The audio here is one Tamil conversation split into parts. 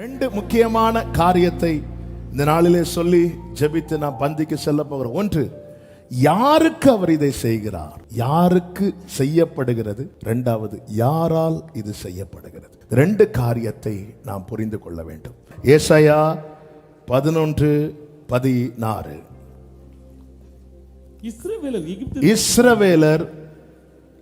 ரெண்டு முக்கியமான காரியத்தை இந்த நாளிலே சொல்லி ஜெபித்து நான் பந்திக்கு செல்ல போகிறோம். ஒன்று யாருக்கு அவர் இதை செய்கிறார்? யாருக்கு செய்யப்படுகிறது? ரெண்டாவது யாரால் இது செய்யப்படுகிறது? ரெண்டு காரியத்தை நாம் புரிந்து கொள்ள வேண்டும். ஏசாயா பதினொன்று பதினாறு. இஸ்ரவேலர்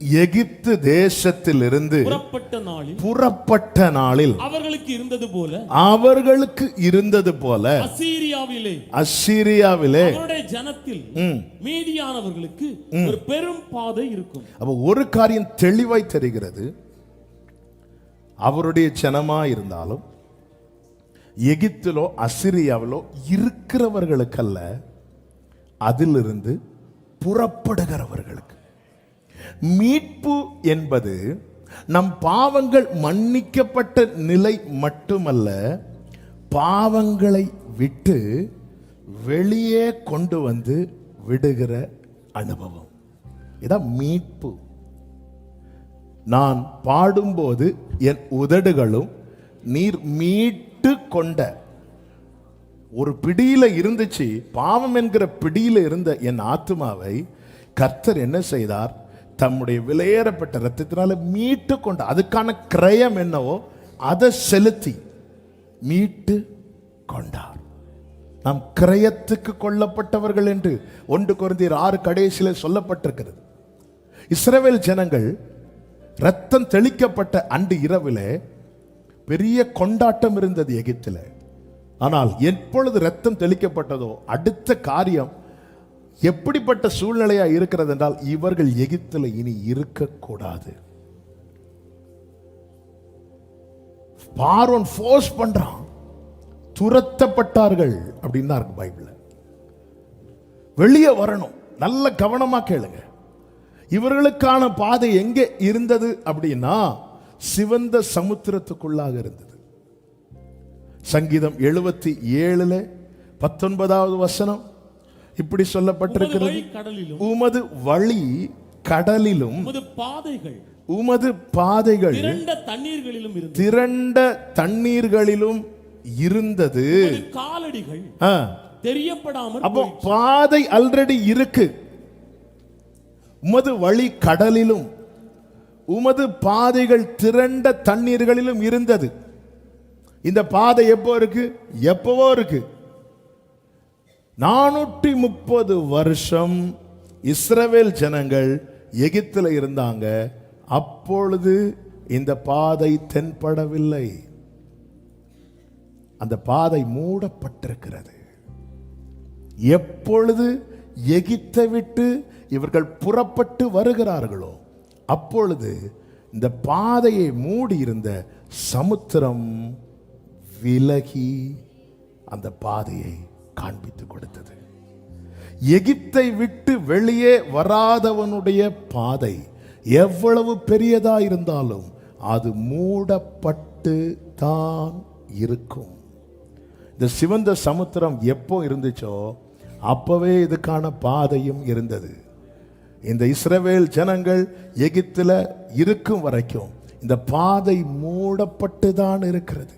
எகிப்து தேசத்திலிருந்து புறப்பட்ட நாளில் புறப்பட்ட நாளில் அவர்களுக்கு இருந்தது போல அவர்களுக்கு இருந்தது போல அசீரியாவிலே. அசீரியாவிலே அவருடைய ஜனத்தில். மீதியானவர்களுக்கு ஒரு பெரும் பாதை இருக்கும். அப்ப ஒரு காரியம் தெளிவாய் தெரிகிறது. அவருடைய ஜனமா இருந்தாலும் எகிப்திலோ அசிரியாவிலோ இருக்கிறவர்களுக்கல்ல அதிலிருந்து புறப்படுகிறவர்களுக்கு. மீட்பு என்பது நம் பாவங்கள் மன்னிக்கப்பட்ட நிலை மட்டுமல்ல பாவங்களை விட்டு வெளியே கொண்டு வந்து விடுகிற அனுபவம். இதான் மீட்பு. நான் பாடும்போது என் உதடுகளும் நீர் மீட்டு கொண்ட ஒரு பிடியில் இருந்துச்சு பாவம் என்கிற பிடியில் இருந்த என் ஆத்மாவை கர்த்தர் என்ன செய்தார்? தம்முடைய விலையேறப்பட்ட ரத்தத்தினால மீட்டு கொண்ட அதுக்கான கிரயம் என்னவோ அதை செலுத்தி மீட்டு கொண்டார். நாம் கிரயத்துக்கு கொல்லப்பட்டவர்கள் என்று ஒன்று குறைந்தீர் ஆறு கடைசியில் சொல்லப்பட்டிருக்கிறது. இஸ்ரேவேல் ஜனங்கள் ரத்தம் தெளிக்கப்பட்ட அன்று இரவிலே பெரிய கொண்டாட்டம் இருந்தது எகிப்தில். ஆனால் எப்பொழுது ரத்தம் தெளிக்கப்பட்டதோ அடுத்த காரியம் எப்படிப்பட்ட சூழ்நிலையா இருக்கிறது என்றால் இவர்கள் எகிப்தில் இனி இருக்கக்கூடாது. பார்வன் ஃபோர்ஸ் பண்றான். துரத்தப்பட்டார்கள் அப்படின்னு தான் இருக்கு பைபிள்ல. வெளியே வரணும். நல்ல கவனமா கேளுங்க. இவர்களுக்கான பாதை எங்கே இருந்தது அப்படின்னா சிவந்த சமுத்திரத்துக்குள்ளாக இருந்தது. சங்கீதம் எழுபத்தி ஏழுல பத்தொன்பதாவது வசனம் இப்படி சொல்லப்பட்டிருக்கிறது. உமது வழி கடலிலும் பாதைகள் உமது பாதைகள் தண்ணீர்களிலும் திரண்ட தண்ணீர்களிலும் இருந்தது. காலடிகள். தெரியப்படாமல் அப்போ. பாதை ஆல்ரெடி இருக்கு. உமது வழி கடலிலும் உமது பாதைகள் திரண்ட தண்ணீர்களிலும் இருந்தது. இந்த பாதை எப்போ இருக்கு? எப்பவோ இருக்கு. நானூற்றி முப்பது வருஷம் இஸ்ரவேல் ஜனங்கள் எகிப்தில் இருந்தாங்க. அப்பொழுது இந்த பாதை தென்படவில்லை. அந்த பாதை மூடப்பட்டிருக்கிறது. எப்பொழுது எகிப்தை விட்டு இவர்கள் புறப்பட்டு வருகிறார்களோ அப்பொழுது இந்த பாதையை மூடியிருந்த சமுத்திரம் விலகி அந்த பாதையை காண்பித்து கொடுத்தது. எகிப்தை விட்டு வெளியே வராதவனுடைய பாதை எவ்வளவு பெரியதா இருந்தாலும் அது மூடப்பட்டு தான் இருக்கும். இந்த சிவந்த சமுத்திரம் எப்போ இருந்துச்சோ அப்பவே இதுக்கான பாதையும் இருந்தது. இந்த இஸ்ரவேல் ஜனங்கள் எகிப்தில் இருக்கும் வரைக்கும் இந்த பாதை மூடப்பட்டு தான் இருக்கிறது.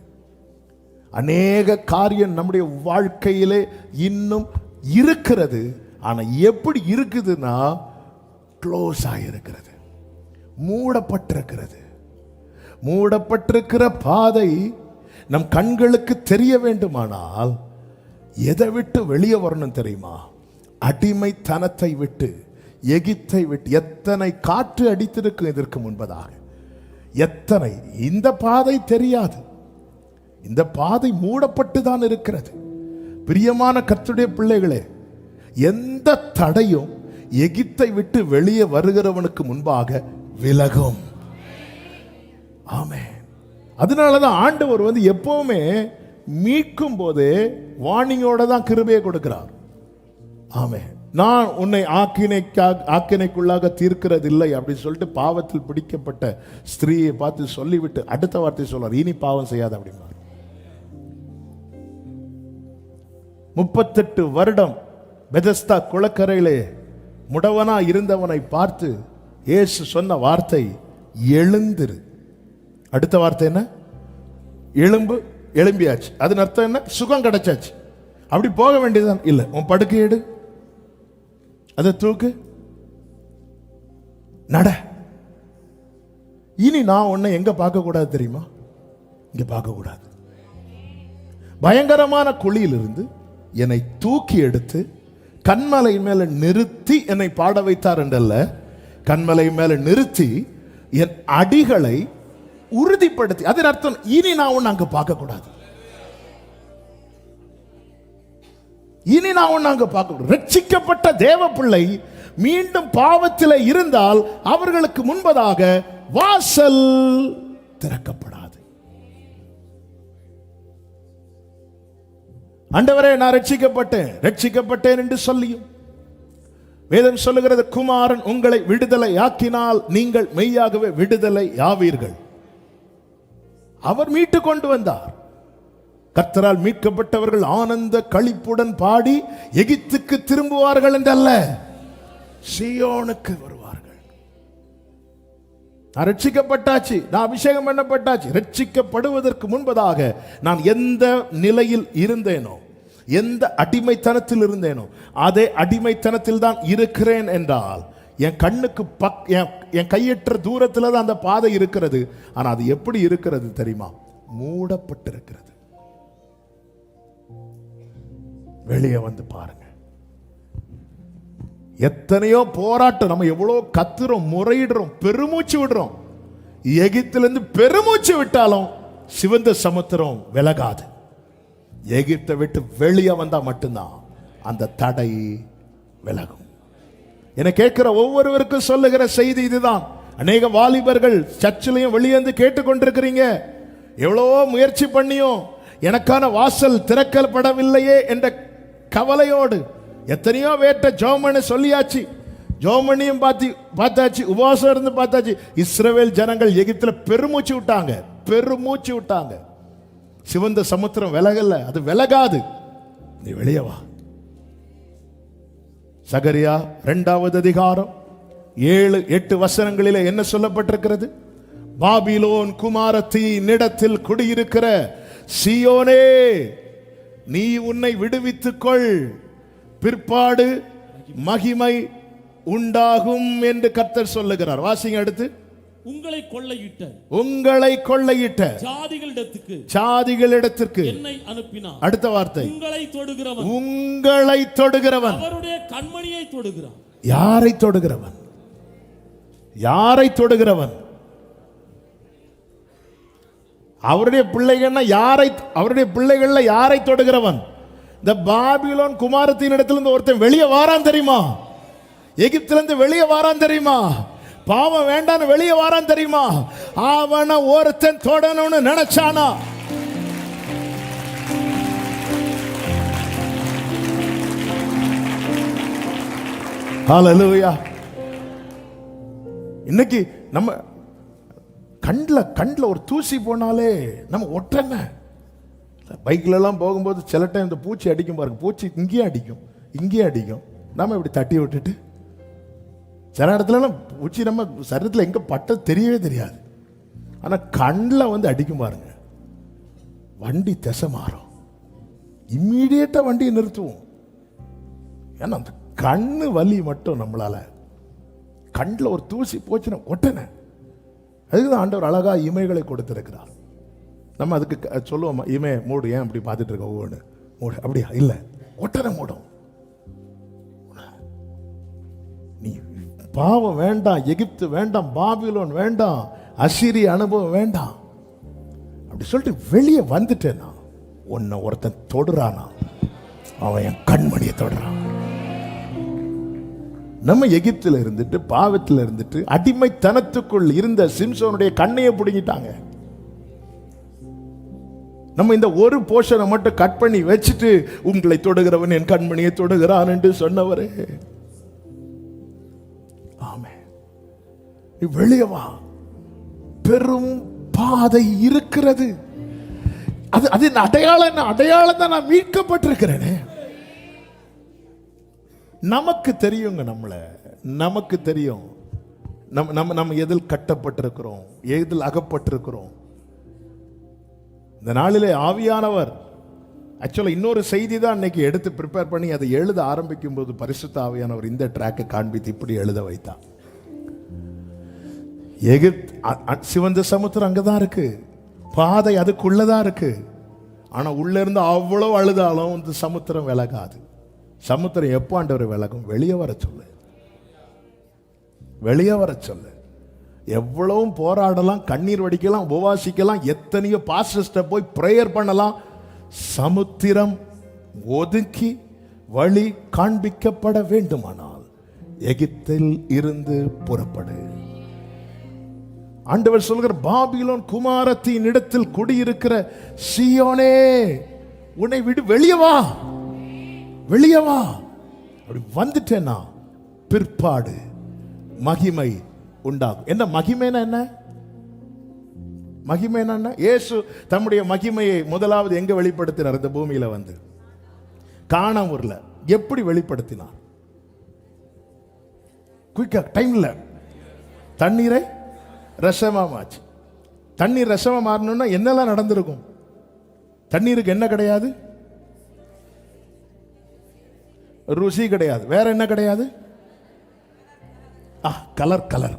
அநேக காரியம் நம்முடைய வாழ்க்கையிலே இன்னும் இருக்கிறது. ஆனால் எப்படி இருக்குதுன்னா க்ளோஸ் ஆகியிருக்கிறது மூடப்பட்டிருக்கிறது. மூடப்பட்டிருக்கிற பாதை நம் கண்களுக்கு தெரிய வேண்டுமானால் எதை விட்டு வெளியே வரணும் தெரியுமா? அடிமைத்தனத்தை விட்டு எகிப்தை விட்டு. எத்தனை காற்று அடித்திருக்கும் இதற்கு முன்பதாக. எத்தனை? இந்த பாதை தெரியாது. இந்த பாதை மூடப்பட்டு தான் இருக்கிறது. பிரியமான கத்துடைய பிள்ளைகளே எந்த தடையும் எகிப்தை விட்டு வெளியே வருகிறவனுக்கு முன்பாக விலகும். ஆமே அதனாலதான் ஆண்டவர் வந்து எப்பவுமே மீட்கும் போதே வார்னிங்கோட தான் கிருபையை கொடுக்கிறார். ஆமே நான் உன்னை ஆக்கினைக்காக ஆக்கினைக்குள்ளாக தீர்க்கிறதில்லை அப்படின்னு சொல்லிட்டு பாவத்தில் பிடிக்கப்பட்ட ஸ்திரீயை பார்த்து சொல்லிவிட்டு அடுத்த வார்த்தை சொல்றார். இனி பாவம் செய்யாது அப்படிம்பார். முப்பத்தெட்டு வருடம் பெதஸ்தா குளக்கரையிலே முடவனா இருந்தவனை பார்த்து இயேசு சொன்ன வார்த்தை எழுந்திரு. அடுத்த வார்த்தை என்ன? எழும்பு எழும்பியாச்சு. அதன் அர்த்தம் என்ன? சுகம் கிடைச்சாச்சு. அப்படி போக வேண்டியதுதான். இல்லை உன் படுக்கை எடு. அதை தூக்கு. நட. இனி நான் உன்னை எங்க பார்க்க கூடாது தெரியுமா? இங்க பார்க்க கூடாது பயங்கரமான குழியிலிருந்து என்னை தூக்கி எடுத்து கண்மலை மேல நிறுத்தி என்னை பாட வைத்தார் என்றல்ல. கண்மலை மேல நிறுத்தி என் அடிகளை உறுதிப்படுத்தி அதன் அர்த்தம் இனி நான் ஒன்று அங்கே பார்க்கக்கூடாது. இனி நான் ஒன்று அங்கே பார்க்க ரட்சிக்கப்பட்ட தேவ பிள்ளை மீண்டும் பாவத்தில் இருந்தால் அவர்களுக்கு முன்பதாக வாசல் திறக்கப்படாது. ஆண்டவரே நான் ரட்சிக்கப்பட்டேன். ரட்சிக்கப்பட்டேன் என்று சொல்லியும். வேதம் சொல்லுகிறது குமாரன் உங்களை விடுதலை ஆக்கினால் நீங்கள் மெய்யாகவே விடுதலை ஆவீர்கள் அவர் மீட்டு கொண்டு வந்தார். கர்த்தரால் மீட்கப்பட்டவர்கள் ஆனந்த களிப்புடன் பாடி எகிப்துக்கு திரும்புவார்கள் என்றல்ல. சியோனுக்கு வருவார்கள். நான் ரட்சிக்கப்பட்டாச்சு. நான் அபிஷேகம் பண்ணப்பட்டாச்சு. ரட்சிக்கப்படுவதற்கு முன்பதாக நான் எந்த நிலையில் இருந்தேனோ எந்த அடிமைத்தனத்தில் இருந்தேனோ அதே அடிமைத்தனத்தில் தான் இருக்கிறேன் என்றால் என் கண்ணுக்கு பக் என் என் கையற்ற தூரத்தில் தான் அந்த பாதை இருக்கிறது. ஆனால் அது எப்படி இருக்கிறது தெரியுமா? மூடப்பட்டிருக்கிறது. வெளியே வந்து பாருங்க. எத்தனையோ போராட்டம் நம்ம எவ்வளோ கத்துறோம் முறையிடுறோம் பெருமூச்சு விடுறோம். எகித்திலிருந்து பெருமூச்சு விட்டாலும் சிவந்த சமுத்திரம் விலகாது. எகிப்தை விட்டு வெளியே வந்தால் மட்டும்தான் அந்த தடை விலகும். என கேட்கிற ஒவ்வொருவருக்கும் சொல்லுகிற செய்தி இதுதான். அநேக வாலிபர்கள் சர்ச்சிலையும் வெளியேந்து கேட்டுக்கொண்டிருக்கிறீங்க. எவ்வளோ முயற்சி பண்ணியும் எனக்கான வாசல் திறக்கப்படவில்லையே என்ற கவலையோடு எத்தனையோ வேட்ட ஜோமனு சொல்லியாச்சு. ஜோமனியும் பார்த்து பார்த்தாச்சு உபவாசம் இருந்து பார்த்தாச்சு. இஸ்ரவேல் ஜனங்கள் எகிப்தில் பெருமூச்சு விட்டாங்க பெருமூச்சு விட்டாங்க. சிவந்த சமுத்திரம் விலகல. அது விலகாது. நீ வெளியே வா. சகரியா இரண்டாவது அதிகாரம். ஏழு எட்டு வசனங்களிலே என்ன சொல்லப்பட்டிருக்கிறது? பாபிலோன் குமாரத்தி நிடத்தில் குடியிருக்கிற சியோனே நீ உன்னை விடுவித்துக்கொள். பிற்பாடு மகிமை உண்டாகும் என்று கர்த்தர் சொல்லுகிறார். வாசிங்க அடுத்து. உங்களை கொள்ளையிட்ட உங்களை கொள்ளையிட்ட ஜாதிகளிடத்துக்கு. சாதிகளிடத்திற்கு என்னை அனுப்பினார். அடுத்த வார்த்தை. உங்களை தொடுகிறவன். உங்களை தொடுகிறவன். அவருடைய கண்மணியை தொடுகிறான். யாரை தொடுகிறவன்? யாரை தொடுகிறவன்? அவருடைய பிள்ளைகள்னா யாரை அவருடைய பிள்ளைகள்ல யாரை தொடுகிறவன்? இந்த பாபிலோன் குமாரத்தின் இடத்துல இருந்து ஒருத்தன் வெளியே வாரான் தெரியுமா? எகிப்துல இருந்து வெளியே வாரான் தெரியுமா? பாவம் வேண்டான்னு வெளியே வாரான் தெரியுமா? அவனை ஒருத்தன் தொடணும்னு நினைச்சானா? ஹalleluya இன்னைக்கு நம்ம கண்ணில் கண்ணில் ஒரு தூசி போனாலே நம்ம ஒட்டன பைக்கிலலாம் போகும்போது சில டைம் இந்த பூச்சி அடிக்கும் பாருங்க. பூச்சி இங்கேயும் அடிக்கும் இங்கேயும் அடிக்கும். நம்ம இப்படி தட்டி விட்டுட்டு சில இடத்துலலாம் பூச்சி நம்ம சரீரத்தில் எங்கே பட்டது தெரியவே தெரியாது. ஆனால் கண்ணில் வந்து அடிக்கும் பாருங்க. வண்டி திசை மாறும். இம்மீடியட்டாக வண்டியை நிறுத்துவோம். ஏன்னா அந்த கண்ணு வலி மட்டும் நம்மளால. கண்ணில் ஒரு தூசி போச்சுன்னா ஒட்டனை. அதுக்கு தான் ஆண்டவர் அழகாக இமைகளை கொடுத்துருக்கிறார். நம்ம அதுக்கு க- சொல்லுவோம்? இமை மூடு. ஏன் அப்படி பார்த்துட்டு இருக்க? ஒவ்வொன்று மூடு. அப்படியா? இல்லை. ஒட்டனை மூடும். பாவம் வேண்டாம் எகிப்து வேண்டாம் பாபிலோன் வேண்டாம் அசிரி அனுபவம் வேண்டாம். அப்படி சொல்லிட்டு வெளியே வந்துட்டேனா உன்னை ஒருத்தன் தொடுறானா? அவன் என் கண்மணியை தொடுறான். நம்ம எகிப்தில் இருந்துட்டு பாவத்தில் இருந்துட்டு அடிமைத்தனத்துக்குள் இருந்த சிம்சோனுடைய கண்ணையை பிடுங்கிட்டாங்க. நம்ம இந்த ஒரு போர்ஷனை மட்டும் கட் பண்ணி வச்சுட்டு உங்களை தொடுகிறவன் என் கண்மணியை தொடுகிறான் என்று சொன்னவரே. ஆமே நீ வெளியே வா. பெரும் பாதை இருக்கிறது. அது அது அடையாளம் என்ன? அடையாளம் தான் நான் மீட்கப்பட்டிருக்கிறேனே. நமக்கு தெரியுங்க நம்மளை. நமக்கு தெரியும். நம்ம நம்ம நம்ம எதில் கட்டப்பட்டிருக்கிறோம் எதில் அகப்பட்டிருக்கிறோம். இந்த நாளிலே ஆவியானவர் ஆக்சுவலாக இன்னொரு செய்தி தான் அன்னைக்கு எடுத்து ப்ரிப்பேர் பண்ணி அதை எழுத ஆரம்பிக்கும் போது பரிசுத்தாவியானவர் இந்த ட்ராக்கை காண்பித்து இப்படி எழுத வைத்தான் எகிப்த் அ- சிவந்த சமுத்திரம் அங்கே தான் இருக்கு. பாதை அதுக்குள்ளே தான் இருக்கு. ஆனால் உள்ளே இருந்து அவ்வளோ அழுதாலும் இந்த சமுத்திரம் விலகாது. சமுத்திரம் எப்போ ஆண்டவர் விலகும்? வெளியே வர சொல்லு. வெளியே வர சொல்லு. எவ்வளவும் போராடலாம் கண்ணீர் வடிக்கலாம் உபவாசிக்கலாம் எத்தனையோ பாஸ்டர்ஸ்ட்டை போய் ப்ரேயர் பண்ணலாம். சமுத்திரம் ஒதுக்கி வழி காண்பிக்கப்பட வேண்டுமானால் எகிப்தில் இருந்து புறப்படு. ஆண்டவர் சொல்கிற பாபிலோன் குமாரத்தின் இடத்தில் குடியிருக்கிற சியோனே உன்னை விடு வெளியவா வா. வா. அப்படி வந்துட்டேன்னா பிற்பாடு மகிமை உண்டாகும். என்ன மகிமைனா என்ன? மகிமை என்னன்னா இயேசு தம்முடைய மகிமையை முதலாவது எங்கே வெளிப்படுத்தினார்? இந்த பூமியில் வந்து. காணாமூர்ல எப்படி வெளிப்படுத்தினார்? குயிக்காக டைமில். தண்ணீரை ரசமா மாச்சு தண்ணீர் ரசமாக மாறணும்னா என்னெல்லாம் நடந்திருக்கும்? தண்ணீருக்கு என்ன கிடையாது? ருசி கிடையாது. வேற என்ன கிடையாது? ஆ கலர் கலர்.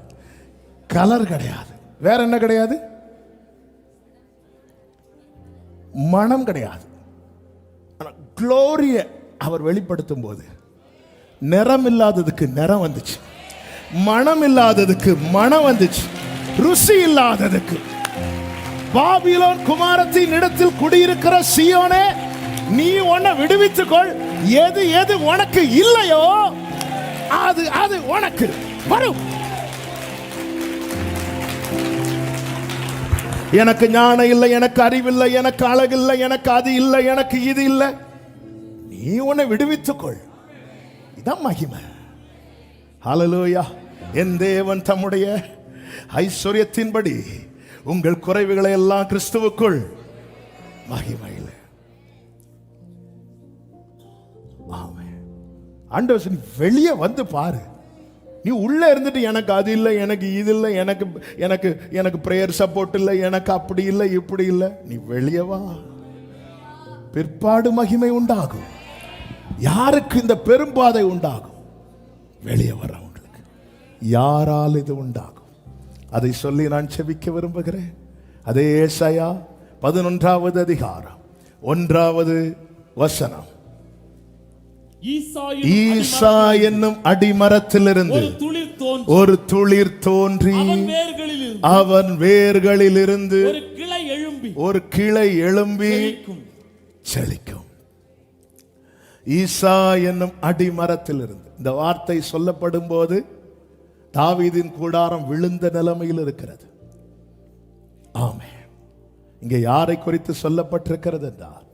கலர் கிடையாது. வேற என்ன கிடையாது? மனம் கிடையாது. ஆனால் குளோரியை அவர் வெளிப்படுத்தும் போது நிறம் இல்லாததுக்கு நிறம் வந்துச்சு. மனம் இல்லாததுக்கு மனம் வந்துச்சு. ருசி இல்லாததுக்கு. பாபிலோன் குமாரத்தின் இடத்தில் குடியிருக்கிற சியோனே நீ உன்னை விடுவித்துக்கொள். எது எது உனக்கு இல்லையோ அது அது உனக்கு வரும். எனக்கு ஞானம் இல்லை எனக்கு அறிவில்லை எனக்கு அழகில்லை எனக்கு அது இல்லை எனக்கு இது இல்லை. நீ உன்னை விடுவித்துக்கொள். இதான் மகிமை. ஹலலோயா என் தேவன் தம்முடைய ஐஸ்வர்யத்தின்படி உங்கள் குறைவுகளை எல்லாம் கிறிஸ்துவுக்குள் மகிமையில். ஆமென். ஆண்டவர் வெளியே வந்து பாரு. நீ உள்ளே இருந்துட்டு எனக்கு அது இல்லை எனக்கு இது இல்லை எனக்கு எனக்கு எனக்கு ப்ரேயர் சப்போர்ட் இல்லை எனக்கு அப்படி இல்லை இப்படி இல்லை. நீ வெளியே வா. பிற்பாடு மகிமை உண்டாகும். யாருக்கு இந்த பெரும்பாதை உண்டாகும்? வெளியே வர்றவங்களுக்கு யாரால் இது உண்டாகும்? அதை சொல்லி நான் செவிக்க விரும்புகிறேன். அதே ஏசாயா பதினொன்றாவது அதிகாரம் ஒன்றாவது வசனம். ஈசா என்னும் அடிமரத்திலிருந்து ஒரு துளிர் தோன்றி அவன் வேர்களில் இருந்து ஒரு கிளை எழும்பி. செழிக்கும். ஈசா என்னும் அடிமரத்திலிருந்து. இந்த வார்த்தை சொல்லப்படும் போது தாவீதின் கூடாரம் விழுந்த நிலைமையில் இருக்கிறது. ஆமே இங்கே யாரை குறித்து சொல்லப்பட்டிருக்கிறது என்றால்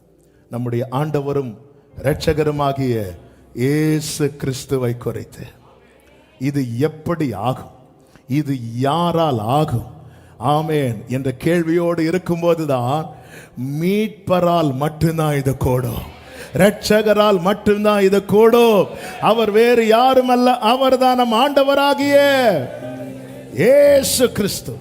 நம்முடைய ஆண்டவரும் இரட்சகருமாகிய இயேசு கிறிஸ்துவை குறித்து. இது எப்படி ஆகும்? இது யாரால் ஆகும்? ஆமேன். என்ற கேள்வியோடு இருக்கும்போதுதான் மீட்பரால் மட்டும்தான் இது கூடும். ரட்சகரால் மட்டும்தான் இது கூடும். அவர் வேறு யாரும் அல்ல அவர்தான் நம் ஆண்டவராகிய ஏசு கிறிஸ்து.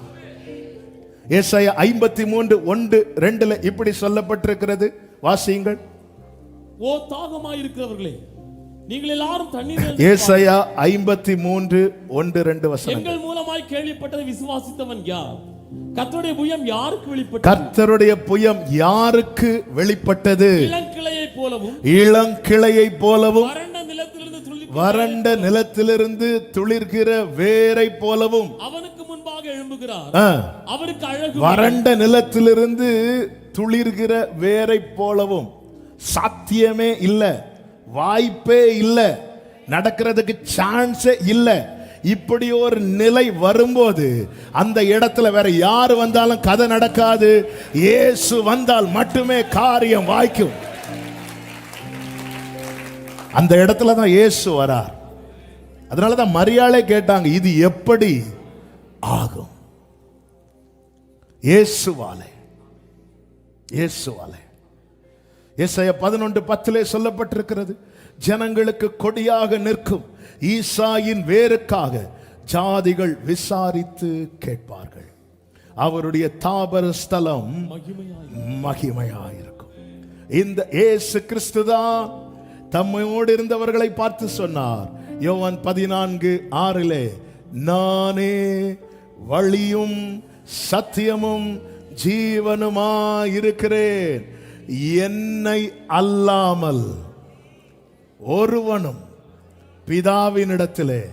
ஏசாயா ஐம்பத்தி மூன்று ஒன்று ரெண்டுல இப்படி சொல்லப்பட்டிருக்கிறது. வாசியுங்கள். ஓ தாகமாயிருக்கிறவர்களே நீங்கள் எல்லாரும் தண்ணீர் ஏசாயா ஐம்பத்தி மூன்று ஒன்று ரெண்டு வசனம் எங்கள் மூலமாய் கேள்விப்பட்டதை விசுவாசித்தவன் யார்? கர்த்தருடைய புயம் யாருக்கு வெளிப்பட்டது? கர்த்தருடைய புயம் யாருக்கு வெளிப்பட்டது? இளங்கிளையைப் போலவும் இளங்கிளையைப் போலவும் வறண்ட நிலத்திலிருந்து வறண்ட நிலத்திலிருந்து துளிர்கிற வேரை போலவும். அவனுக்கு முன்பாக எழும்புகிறார். அவருக்கு அழகு வறண்ட நிலத்திலிருந்து துளிர்கிற வேரை போலவும். சாத்தியமே இல்லை. வாய்ப்பே இல்லை. நடக்கிறதுக்கு சான்ஸே இல்லை. இப்படி ஒரு நிலை வரும்போது அந்த இடத்துல வேற யார் வந்தாலும் கதை நடக்காது. இயேசு வந்தால் மட்டுமே காரியம் வாய்க்கும். அந்த இடத்துல தான் இயேசு வரார். அதனால தான் மரியாதை கேட்டாங்க இது எப்படி ஆகும்? இயேசுவாலே. இயேசுவாலே. இசைய பதினொன்று பத்திலே சொல்லப்பட்டிருக்கிறது ஜனங்களுக்கு கொடியாக நிற்கும் ஈசாயின் வேருக்காக ஜாதிகள் விசாரித்து கேட்பார்கள். அவருடைய தாபர ஸ்தலம் மகிமையாயிருக்கும். இந்த இயேசு கிறிஸ்து தான் இருந்தவர்களை பார்த்து சொன்னார். யோவான் பதினான்கு ஆறிலே நானே வழியும் சத்தியமும் ஜீவனுமாயிருக்கிறேன். என்னை அல்லாமல் ஒருவனும் பிதாவினிடத்திலே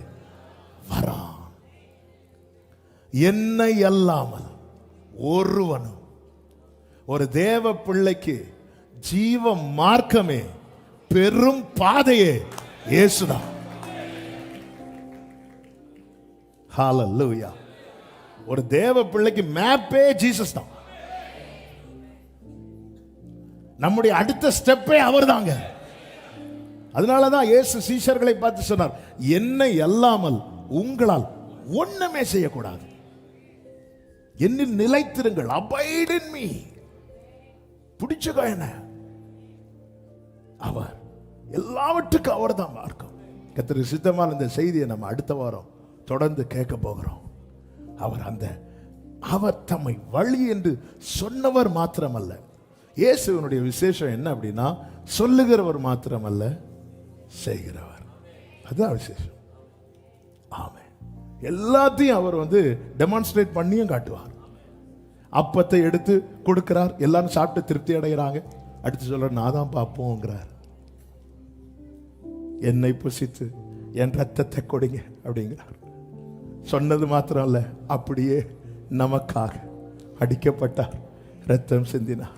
வரான். என்னை அல்லாமல் ஒருவனும் ஒரு தேவ பிள்ளைக்கு ஜீவ மார்க்கமே பெரும் பாதையே இயேசுதான். ஹalleluya ஒரு தேவ பிள்ளைக்கு மேப்பே ஜீசஸ் தான் நம்முடைய அடுத்த ஸ்டெப்பே அவர்தாங்க. அதனால தான் இயேசு சீஷர்களை பார்த்து சொன்னார் என்னை அல்லாமல் உங்களால் ஒண்ணுமே செய்யக்கூடாது. என்னில் நிலைத்திருங்கள் abide மீ பிடிச்சுக்கோ என்ன அவர் எல்லாவற்றுக்கும் அவர் தான் மார்க்கம். கத்திரி சித்தமான இந்த செய்தியை நம்ம அடுத்த வாரம் தொடர்ந்து கேட்க போகிறோம். அவர் அந்த அவர் தம்மை வழி என்று சொன்னவர் மாத்திரமல்ல இயேசுவனுடைய விசேஷம் என்ன அப்படின்னா சொல்லுகிறவர் மாத்திரமல்ல செய்கிறவர். அதுதான் விசேஷம். ஆமென். எல்லாத்தையும் அவர் வந்து டெமான்ஸ்ட்ரேட் பண்ணியும் காட்டுவார். அப்பத்தை எடுத்து கொடுக்கிறார் எல்லாரும் சாப்பிட்டு திருப்தி அடைகிறாங்க. அடுத்து சொல்ற நான் தான் பார்ப்போங்கிறார் என்னை புசித்து என் ரத்தத்தை கொடுங்க அப்படிங்கிறார். சொன்னது மாத்திரம் அல்ல அப்படியே நமக்காக அடிக்கப்பட்டார் ரத்தம் சிந்தினார்.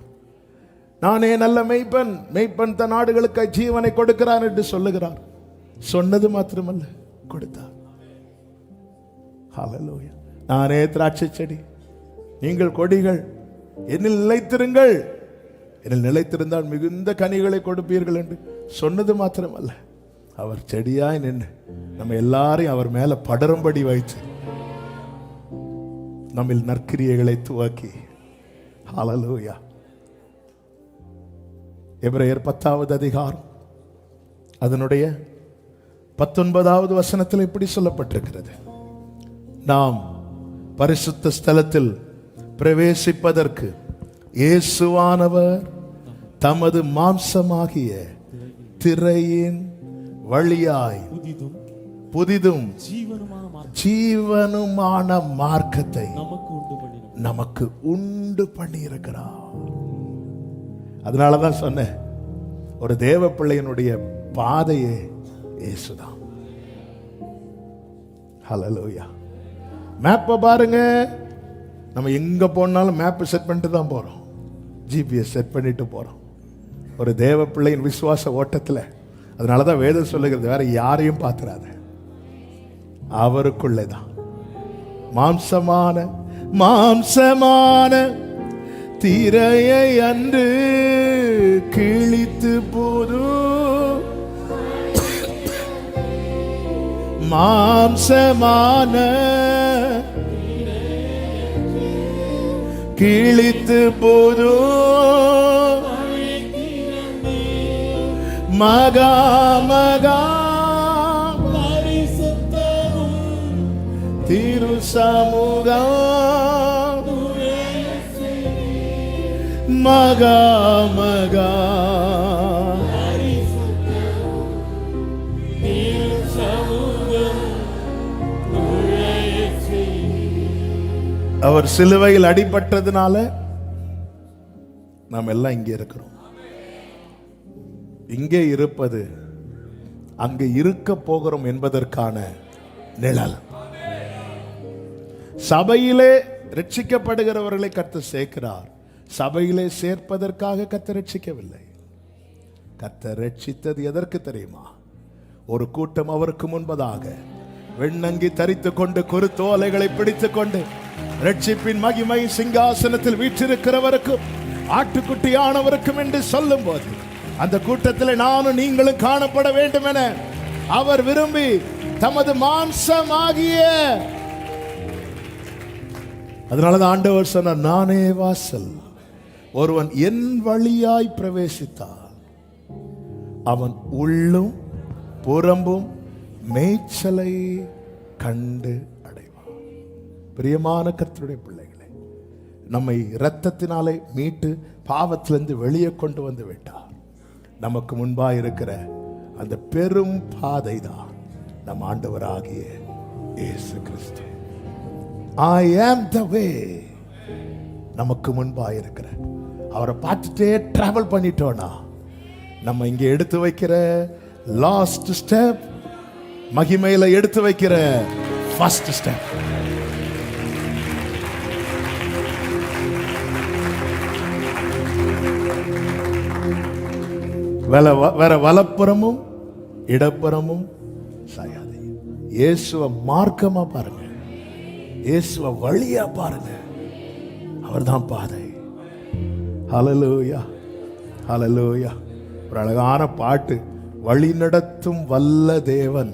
நானே நல்ல மெய்ப்பன் மெய்ப்பன் தன் நாடுகளுக்கு ஜீவனை கொடுக்கிறார் என்று சொல்லுகிறார். சொன்னது மாத்திரமல்ல கொடுத்தார். நானே திராட்சை செடி நீங்கள் கொடிகள் என்னில் நிலைத்திருங்கள். என்னில் நிலைத்திருந்தால் மிகுந்த கனிகளை கொடுப்பீர்கள் என்று சொன்னது மாத்திரமல்ல. அவர் செடியாய் நின்று நம்ம எல்லாரையும் அவர் மேல படரும்படி வைத்து நம்மில் நற்கிரியைகளை துவாக்கி. ஹலலூயா எபிரேயர் பத்தாவது அதிகாரம். அதனுடைய பத்தொன்பதாவது வசனத்தில் இப்படி சொல்லப்பட்டிருக்கிறது. நாம் பரிசுத்த ஸ்தலத்தில் பிரவேசிப்பதற்கு இயேசுவானவர் தமது மாம்சமாகிய திரையின் வழியாய் புதிதும் ஜீவனுமான மார்க்கத்தை நமக்கு உண்டு நமக்கு அதனால தான் சொன்னேன் ஒரு தேவ பிள்ளையனுடைய பாதையே இயேசுதான். ஹalleluya மேப்பை பாருங்க. நம்ம எங்க போனாலும் மேப்பை செட் பண்ணிட்டு தான் போறோம். ஜிபிஎஸ் செட் பண்ணிட்டு போறோம். ஒரு தேவ பிள்ளையின் விசுவாச ஓட்டத்தில். அதனால தான் வேதம் சொல்லுகிறது வேற யாரையும் பார்த்துறாத அவருக்குள்ளே தான் மாம்சமான மாம்சமான திரையை அன்று கிழித்து போது மாம்சமான கிழித்து போது மகா மகா. திரு சமூகம் மகா மகா. அவர் சிலுவையில் அடிபட்டதுனால நாம் எல்லாம் இங்கே இருக்கிறோம். இங்கே இருப்பது அங்கு இருக்க போகிறோம் என்பதற்கான நிழல். சபையிலே ரட்சிக்கப்படுகிறவர்களை கற்று சேர்க்கிறார். சபையிலே சேர்ப்பதற்காக கத்த ரட்சிக்கவில்லை. கத்த ரட்சித்தது எதற்கு தெரியுமா? ஒரு கூட்டம் அவருக்கு முன்பதாக வெண்ணங்கி தரித்து கொண்டு குறுத்தோலைகளை பிடித்துக் கொண்டு ரட்சிப்பின் மகிமை சிங்காசனத்தில் வீற்றிருக்கிறவருக்கும் ஆட்டுக்குட்டியானவருக்கும் என்று சொல்லும் போது அந்த கூட்டத்தில் நானும் நீங்களும் காணப்பட வேண்டும் என அவர் விரும்பி தமது மாம்சமாகிய அதனாலதான் ஆண்டவர் சொன்னார் நானே வாசல். ஒருவன் என் வழியாய் பிரவேசித்தால் அவன் உள்ளும் புறம்பும் மேய்ச்சலை கண்டு அடைவான். பிரியமான கத்தருடைய பிள்ளைகளே நம்மை இரத்தத்தினாலே மீட்டு பாவத்திலிருந்து வெளியே கொண்டு வந்து விட்டார். நமக்கு முன்பாக இருக்கிற அந்த பெரும் பாதை தான் நம் ஆண்டவராகிய இயேசு கிறிஸ்து. ஐ ஆம் த வே நமக்கு முன்பாக இருக்கிற அவரை பார்த்துட்டே ட்ராவல் பண்ணிட்டோனா நம்ம இங்கே எடுத்து வைக்கிற லாஸ்ட் ஸ்டெப் மகிமையில எடுத்து வைக்கிற ஃபர்ஸ்ட் ஸ்டெப் வேற வேற வலப்புறமும் இடப்புறமும் சாயாது. இயேசுவ மார்க்கமா பாருங்க. இயேசுவ வழியா பாருங்க. அவர்தான் பாதை. ஹலலோயா ஹலலோயா ஒரு அழகான பாட்டு. வழி நடத்தும் வல்ல தேவன்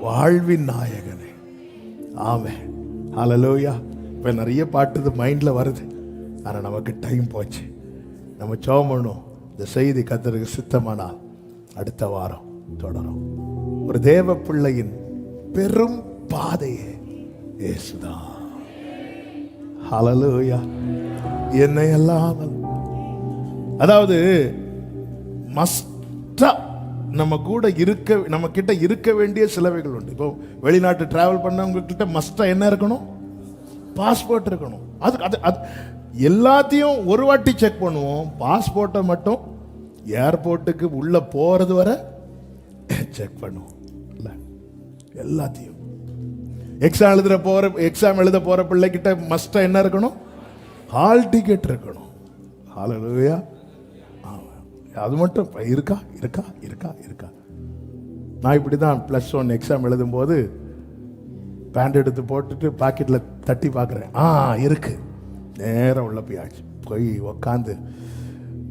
வாழ்வின் நாயகனே. ஆமே ஹலலோயா இப்போ நிறைய பாட்டு மைண்ட்ல வருது. ஆனால் நமக்கு டைம் போச்சு. நம்ம ஜெபம் இந்த செய்தி கத்தருக்கு சித்தமானால் அடுத்த வாரம் தொடரும். ஒரு தேவ பிள்ளையின் பெரும் பாதையே இயேசுதான். ஹலலோயா என்னை அல்லாமல் அதாவது மஸ்டா நம்ம கூட இருக்க நம்ம கிட்ட இருக்க வேண்டிய சிலவைகள் உண்டு. இப்போ வெளிநாட்டு டிராவல் பண்ணவங்க கிட்ட மஸ்டா என்ன இருக்கணும்? பாஸ்போர்ட் இருக்கணும். அது அது அது எல்லாத்தையும் ஒரு வாட்டி செக் பண்ணுவோம். பாஸ்போர்ட்டை மட்டும் ஏர்போர்ட்டுக்கு உள்ள போறது வர செக் பண்ணுவோம். இல்லை எல்லாத்தையும். எக்ஸாம் எழுதுற போற எக்ஸாம் எழுத போற பிள்ளைகிட்ட மஸ்டா என்ன இருக்கணும்? ஹால் டிக்கெட் இருக்கணும். ஹால் ஆமா. அது மட்டும். இருக்கா? இருக்கா? இருக்கா? இருக்கா? நான் இப்படி தான் ப்ளஸ் ஒன் எக்ஸாம் எழுதும்போது பேண்ட் எடுத்து போட்டுட்டு பாக்கெட்டில் தட்டி பார்க்குறேன். ஆ இருக்கு. நேரம் உள்ள ஆச்சு போய் உக்காந்து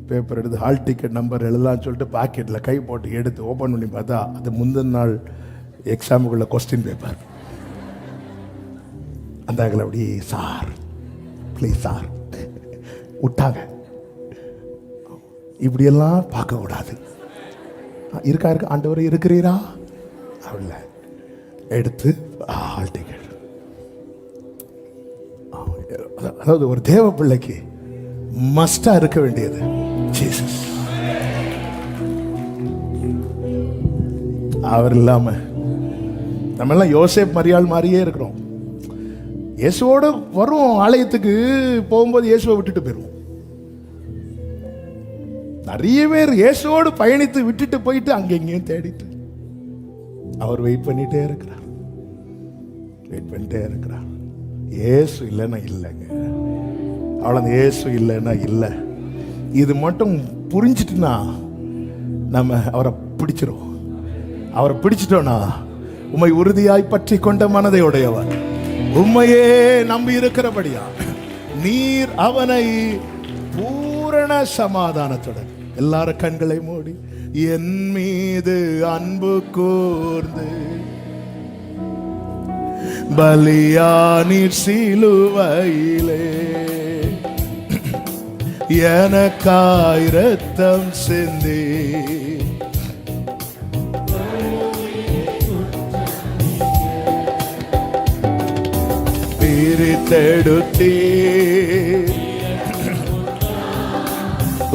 பேப்பர் எடுத்து ஹால் டிக்கெட் நம்பர் எழுதலாம்னு சொல்லிட்டு பாக்கெட்டில் கை போட்டு எடுத்து ஓப்பன் பண்ணி பார்த்தா அது முந்தின நாள் எக்ஸாமுக்குள்ள கொஸ்டின் பேப்பர் அந்த அப்படி சார் ப்ளீஸ் சார். விட்டாங்க. இப்படியெல்லாம் பார்க்கக்கூடாது இருக்கா இருக்கா? ஆண்டவர் இருக்கிறீரா? அப்படில எடுத்து ஆல் டிக்கெட் அதாவது ஒரு தேவ பிள்ளைக்கு மஸ்டாக இருக்க வேண்டியது ஜீசஸ். அவர் இல்லாம நம்ம எல்லாம் யோசேப் மரியாள் மாதிரியே இருக்கிறோம். இயேசுவோடு வரும் ஆலயத்துக்கு போகும்போது இயேசுவை விட்டுட்டு போயிடுவோம் நிறைய பேர் இயேசுவோடு பயணித்து விட்டுட்டு போயிட்டு அங்கெங்கேயும் தேடிட்டு. அவர் வெயிட் பண்ணிட்டே இருக்கிறார். வெயிட் பண்ணிட்டே இருக்கிறார். இயேசு இல்லைன்னா இல்லைங்க. அவ்வளோ இயேசு இல்லைன்னா இல்லை. இது மட்டும் புரிஞ்சிட்டுனா நம்ம அவரை பிடிச்சிரும் அவரை பிடிச்சிட்டோன்னா உண்மை உறுதியாய் பற்றி கொண்ட மனதை உடையவர் உண்மையே நம்பி இருக்கிறபடியா நீர் அவனை பூரண சமாதானத்துடன் எல்லாரும் கண்களை மூடி என் மீது அன்பு கூர்ந்து. பலியானீர் சிலுவையிலே. எனக்காய் ரத்தம் சிந்தி. பிரித்தெடுத்தே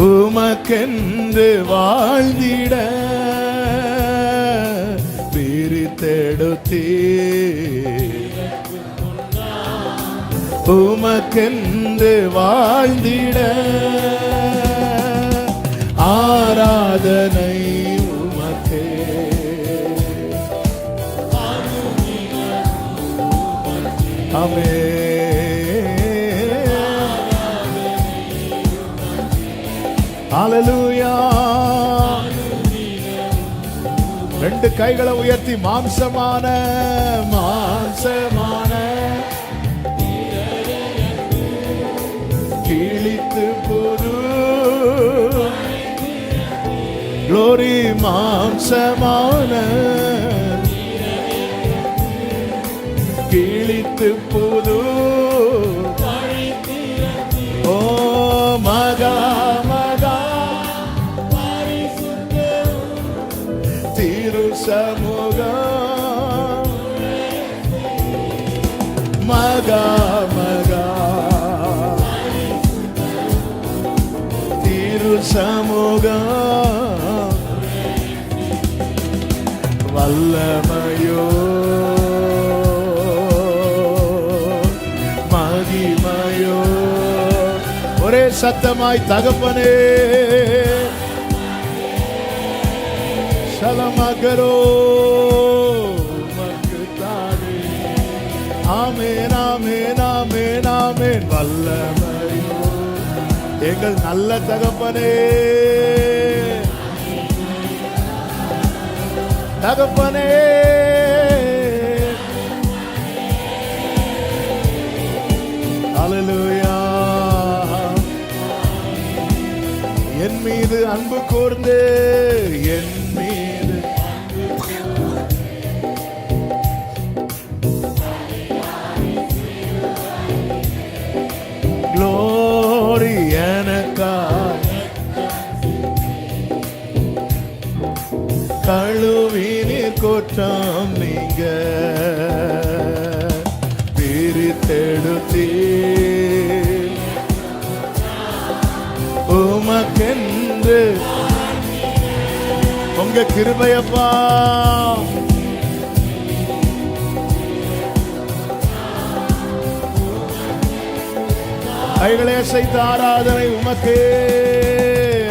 உமக்கென்று வாழ்ந்திட பிரித்தெடுத்தீ உமக்கென்று வாழ்ந்திட ஆராதனை உமக்கே. அமே ஹalleluya ரெண்டு கைகளை உயர்த்தி மாம்சமான மாம்சமான. கிழித்து புது glory மாம்சமான. கிழித்து புது ஒரே சத்தமாய் தகப்பனே. சலமகரோ உமக்குத்தானே. ஆமென் ஆமென் ஆமென் ஆமென். எங்கள் நல்ல தகப்பனே. தகப்பனே. மீது அன்பு கூர்ந்து என் மீது glory எனக்காய் கழுவினீர் குற்றம் உங்க கிருபையப்பா. கைகளே செய்த ஆராதனை உமக்கு.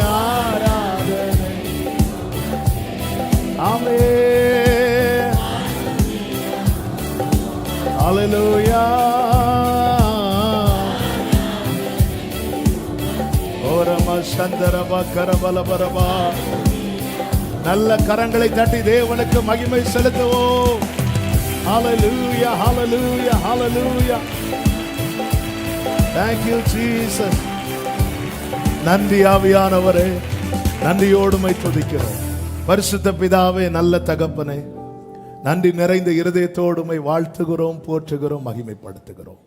ஆராதனை. ஆமே. Hallelujah. ஓரம கரபல பரபா நல்ல கரங்களை தட்டி தேவனுக்கு மகிமை செலுத்துவோம். Hallelujah, hallelujah, hallelujah. Thank you, Jesus. நன்றி ஆவியானவரே. நன்றியோடுமை துதிக்கிறோம் பரிசுத்த பிதாவே நல்ல தகப்பனே. நன்றி நிறைந்த இருதயத்தோடுமை வாழ்த்துகிறோம் போற்றுகிறோம் மகிமைப்படுத்துகிறோம்.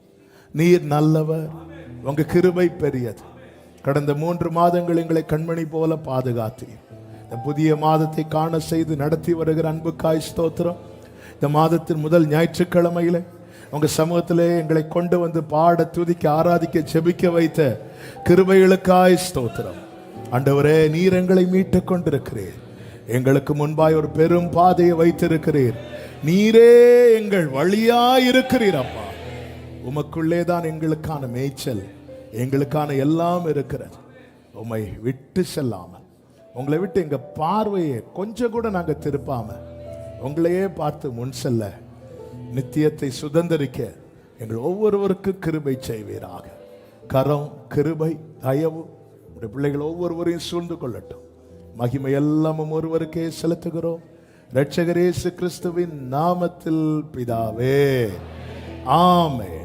நீர் நல்லவர். உங்க கிருபை பெரியது. கடந்த மூன்று மாதங்கள் எங்களை கண்மணி போல பாதுகாத்தீர். இந்த புதிய மாதத்தை காண செய்து நடத்தி வருகிற அன்புக்காய் ஸ்தோத்திரம். இந்த மாதத்தின் முதல் ஞாயிற்றுக்கிழமையில உங்க சமூகத்திலே எங்களை கொண்டு வந்து பாட துதிக்க ஆராதிக்க ஜெபிக்க வைத்த கிருபைகளுக்காய் ஸ்தோத்திரம். அண்டவரே நீர் எங்களை மீட்டுக் கொண்டிருக்கிறீர். எங்களுக்கு முன்பாய் ஒரு பெரும் பாதையை வைத்திருக்கிறீர். நீரே எங்கள் வழியாய் இருக்கிறீர் அப்பா. உமக்குள்ளே தான் எங்களுக்கான மேய்ச்சல் எங்களுக்கான எல்லாம் இருக்கிறது. உம்மை விட்டு செல்லாமல் உங்களை விட்டு எங்கள் பார்வையை கொஞ்சம் கூட நாங்கள் திருப்பாம உங்களையே பார்த்து முன் செல்ல நித்தியத்தை சுதந்தரிக்க எங்கள் ஒவ்வொருவருக்கும் கிருபை செய்வீராக. கரம் கிருபை தயவு உடைய பிள்ளைகள் ஒவ்வொருவரையும் சூழ்ந்து கொள்ளட்டும். மகிமை எல்லாமும் ஒருவருக்கே செலுத்துகிறோம். ரட்சகரேசு கிறிஸ்துவின் நாமத்தில் பிதாவே. ஆமே